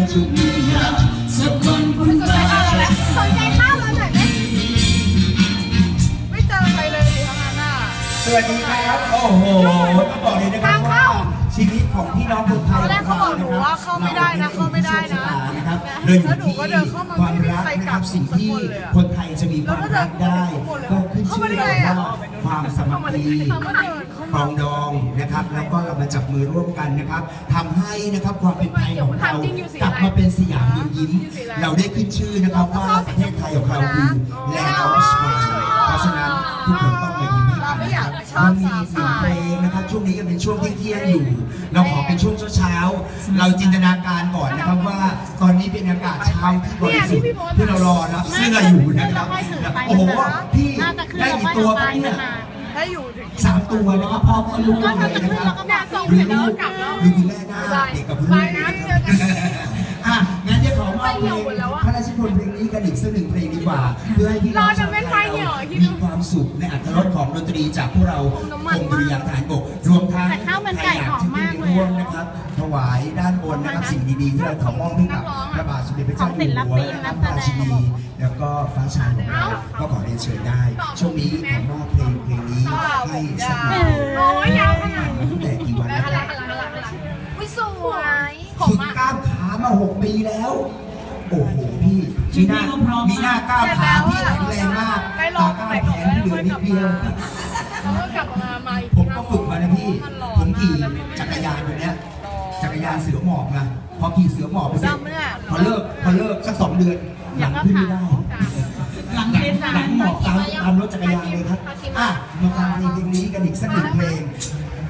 วันสุขมียามสักวันคุณตาจะสนใจข้าวเราหน่อยไหมไม่เจอใครเลยดิทั้งนั้นอะสวัสดีครับ โอ้โหต้องบอกเลยนะครับทางว่าเข้าชีวิตของพี่น้องคนไทยตอนแรกเขาบอกหนูว่าเข้าไม่ได้นะเข้าไม่ได้นะนะครับแล้วหนูก็เดินเข้ามาความไม่มีรักใครนะกคลัรับบสิ่งที่สักคนเลยอะคนไทยจะมีความรักได้ ก็ขึ้นชื่อเข้ามาได้ว่าไงอะความสามัคคีเข้ามาเดินเข้าปรมาองดองนะครับ แล้วก็เรามาจับมือร่วมกันนะครับทำให้นะครับความเป็นไทยของเราถามจริงอยู่สีอะไรกลับมาเป็นสยามยิ้มยิ้มอยู่สีอะไรเราได้ขึ้นชื่อนะครับว่าประเทศไทยของเราคือ Land of Smile เพราะฉะนั้นทุกคนต้องมายิ้มให้กันนะครับมันมีเสียงเพลงนะครับ ช่วงนี้ก็เป็นช่วงที่เที่ยงอยู่ เราขอเป็นช่วงเช้าๆเราจินตนาการก่อนนะครับว่าตอนนี้เป็นอากาศเช้าที่บริสุทธิ์ที่เรารอรับเสื้ออยู่นะครับโอ้โหพี่ได้กี่ตัวครับเนี่ยถ้าอยู่ถึงสาม ตัวนะครับพ่อก็ลูกเลยนะครับเนี่ยส่งหรืเสร็อจแล้วลูกกลับแล้วหรือคุณแม่หน้าเด็กกับคุณไปแม่นะนะเจอกันอะงั้นจะขอมอบเพลงพระราชนิพนธ์เพลงนี้กันอีกสักหนึ่งเพลงดีกว่า เพื่อให้พี่น้องชาวไทยเรามีความสุขในอัตรสของดนตรีจากพวกเรากรมดุริยางค์ทหารบกรวมทั้ง ร่วมนะครับ ถวายด้านบนนะครับสิ่งดีๆที่เราขอมอบให้กับพระบาทสมเด็จพระเจ้าอยู่หัวและพระราชินีแล้วก็ฟ้าชายของเราก็ขอเรียนเชิญได้ ช่วงนี้ขอมอบเพลงเพลงนี้ให้สักหนึ่งโอ้ยยาวขนาดตั้งแต่กี่วันนะคอะไรรับอะไรอะไรไม่สวยฝึกกล้ามขามาหกปีแล้ว โอ้โหพี่มีหน้ามีหน้ากล้ามขาพี่แข็งแรงมากได้ลตาองกล้าไปมก่อแขนนแล้วเหลืค่ออยนิกลัดบเดียวแล้วก็กลับมาใหม่ผมก็ฝึกมานะพี่ ผมขี่จักรยานตัวเนี้ย จักรยานเสือหมอบนะพอขี่เสือหมอบไปเสร็จพอเลิกพอเลิกสักสองเดือนหลังขึ้นไม่ได้ หลังเล่นหลังหมอบตามตามรถจักรยานเลยครับ อะ มาฟังเพลงเพลงนี้กันอีกสักหนึ่งเพลง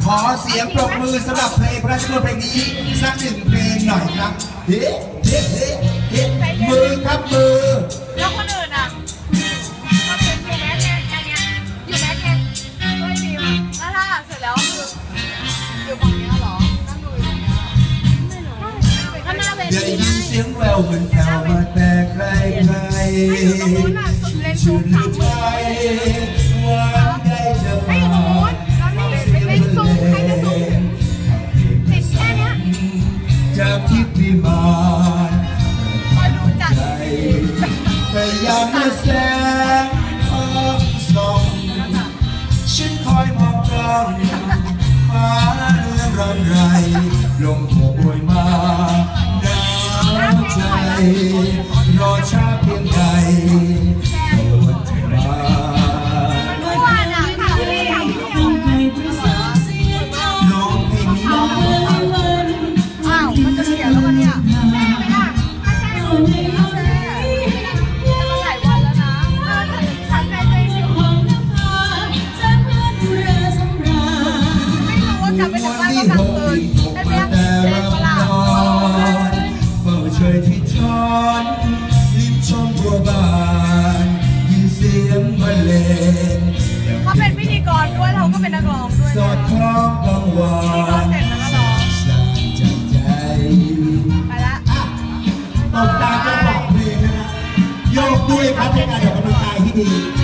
ขอเสียงปรบมือสำหรับเพลงพระราชนิพนธ์เพลงนี้สักหนึ่งเพลงหน่อยครับ เฮ้เฮ้เฮ้เฮ้มือครับมือ อยู่ฝั่งเนี้ยเหรอ นั่งดูอยู่ตรงเนี้ยไม่รู้ก็น่าเลยได้ยินเสียงแววเหมือนแผ่วมาแต่ไกลไกลชื่นใจหวานได้เจอไม่อยู่งนู้นแล้วนี่ไม่ไม่ซูมใครจะซูมติดแค่เนี้ยจากทิพย์วิมานคอยดูจัดใจพยายามจะแสงทองส่อง ฉันคอยมองจ้อง ตบตามจังหวะเพลงนะฮะโยกด้วยครับเป็นการออกกำลังกายที่ดี